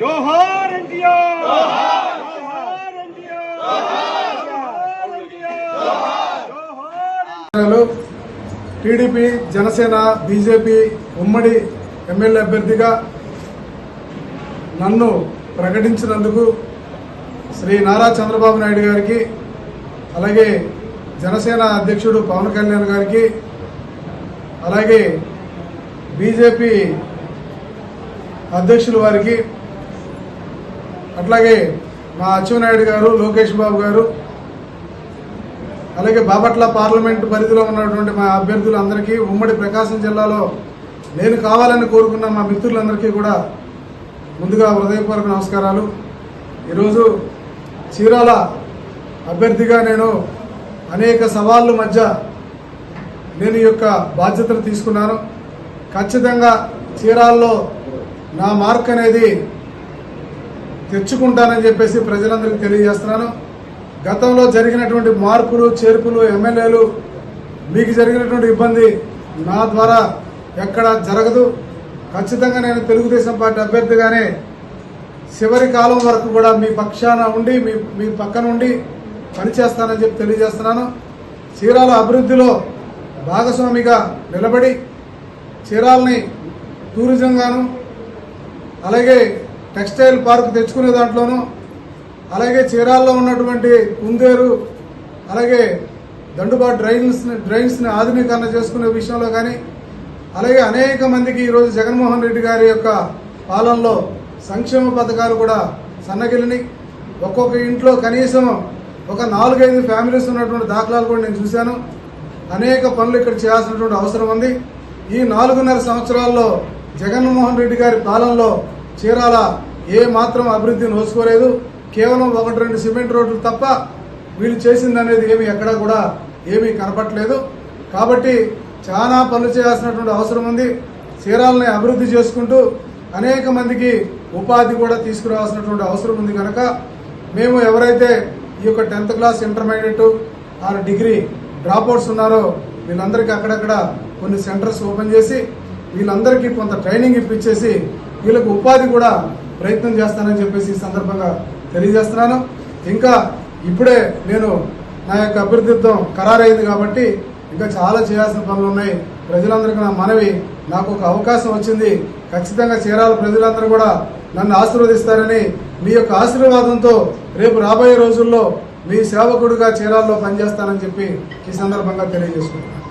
జోహార్ NTR! జోహార్ NTR! TDP Janasena BJP ఉమ్మడి MLA అభ్యర్థిగా నన్ను ప్రకటించినందుకు శ్రీ నారా చంద్రబాబు నాయుడు గారికి అలాగే జనసేన అధ్యక్షుడు పవన్ కళ్యాణ్ గారికి అలాగే బీజేపీ అధ్యక్షులు వారికి అట్లాగే మా అచ్చెన్నాయుడు గారు లోకేష్ బాబు గారు అలాగే బాపట్ల పార్లమెంట్ పరిధిలో ఉన్నటువంటి మా అభ్యర్థులందరికీ ఉమ్మడి ప్రకాశం జిల్లాలో నేను కావాలని కోరుకున్న మా మిత్రులందరికీ కూడా ముందుగా హృదయపూర్వక నమస్కారాలు. ఈరోజు చీరాల అభ్యర్థిగా నేను అనేక సవాళ్ళ మధ్య నేను ఈ యొక్క బాధ్యతను తీసుకున్నాను. ఖచ్చితంగా చీరాల్లో నా మార్క్ అనేది తెచ్చుకుంటానని చెప్పేసి ప్రజలందరికీ తెలియజేస్తున్నాను. గతంలో జరిగినటువంటి మార్పులు చేర్పులు ఎమ్మెల్యేలు మీకు జరిగినటువంటి ఇబ్బంది నా ద్వారా ఎక్కడ జరగదు. ఖచ్చితంగా నేను తెలుగుదేశం పార్టీ అభ్యర్థిగానే చివరి కాలం వరకు కూడా మీ పక్షాన ఉండి మీ మీ పక్కన ఉండి పనిచేస్తానని చెప్పి తెలియజేస్తున్నాను. చీరాల అభివృద్ధిలో భాగస్వామిగా నిలబడి చీరాలని టూరిజంగాను అలాగే టెక్స్టైల్ పార్క్ తెచ్చుకునే దాంట్లోనూ అలాగే చీరాల్లో ఉన్నటువంటి కుందేరు అలాగే దండుబాటు డ్రైన్స్ డ్రైన్స్ని ఆధునీకరణ చేసుకునే విషయంలో కానీ అలాగే అనేక మందికి ఈరోజు జగన్మోహన్ రెడ్డి గారి యొక్క పాలనలో సంక్షేమ పథకాలు కూడా సన్నగిలిని ఒక్కొక్క ఇంట్లో కనీసం ఒక నాలుగైదు ఫ్యామిలీస్ ఉన్నటువంటి దాఖలాలు కూడా నేను చూశాను. అనేక పనులు ఇక్కడ చేయాల్సినటువంటి అవసరం ఉంది. ఈ నాలుగున్నర సంవత్సరాల్లో జగన్మోహన్ రెడ్డి గారి పాలనలో చీరాల ఏ మాత్రం అభివృద్ధి నోచుకోలేదు. కేవలం ఒకటి రెండు సిమెంట్ రోడ్లు తప్ప వీళ్ళు చేసింది అనేది ఏమి ఎక్కడా కూడా ఏమీ కనపట్లేదు. కాబట్టి చాలా పనులు చేయాల్సినటువంటి అవసరం ఉంది. చీరాలని అభివృద్ధి చేసుకుంటూ అనేక మందికి ఉపాధి కూడా తీసుకురావాల్సినటువంటి అవసరం ఉంది కనుక మేము ఎవరైతే ఈ యొక్క టెన్త్ క్లాస్ ఇంటర్మీడియట్ ఆ డిగ్రీ డ్రాప్అవుట్స్ ఉన్నారో వీళ్ళందరికీ అక్కడక్కడ కొన్ని సెంటర్స్ ఓపెన్ చేసి వీళ్ళందరికీ కొంత ట్రైనింగ్ ఇప్పించేసి వీళ్ళకు ఉపాధి కూడా ప్రయత్నం చేస్తానని చెప్పేసి ఈ సందర్భంగా తెలియజేస్తున్నాను. ఇంకా ఇప్పుడే నేను నా యొక్క అభ్యర్థిత్వం ఖరారైంది కాబట్టి ఇంకా చాలా చేయాల్సిన పనులు ఉన్నాయి. ప్రజలందరికీ నా మనవి నాకు ఒక అవకాశం వచ్చింది. ఖచ్చితంగా చీరాల. ప్రజలందరూ కూడా నన్ను ఆశీర్వదిస్తారని మీ యొక్క ఆశీర్వాదంతో రేపు రాబోయే రోజుల్లో మీ సేవకుడిగా చీరాల్లో పనిచేస్తానని చెప్పి ఈ సందర్భంగా తెలియజేసుకుంటున్నాను.